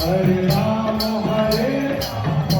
Hare Rama, Hare Rama,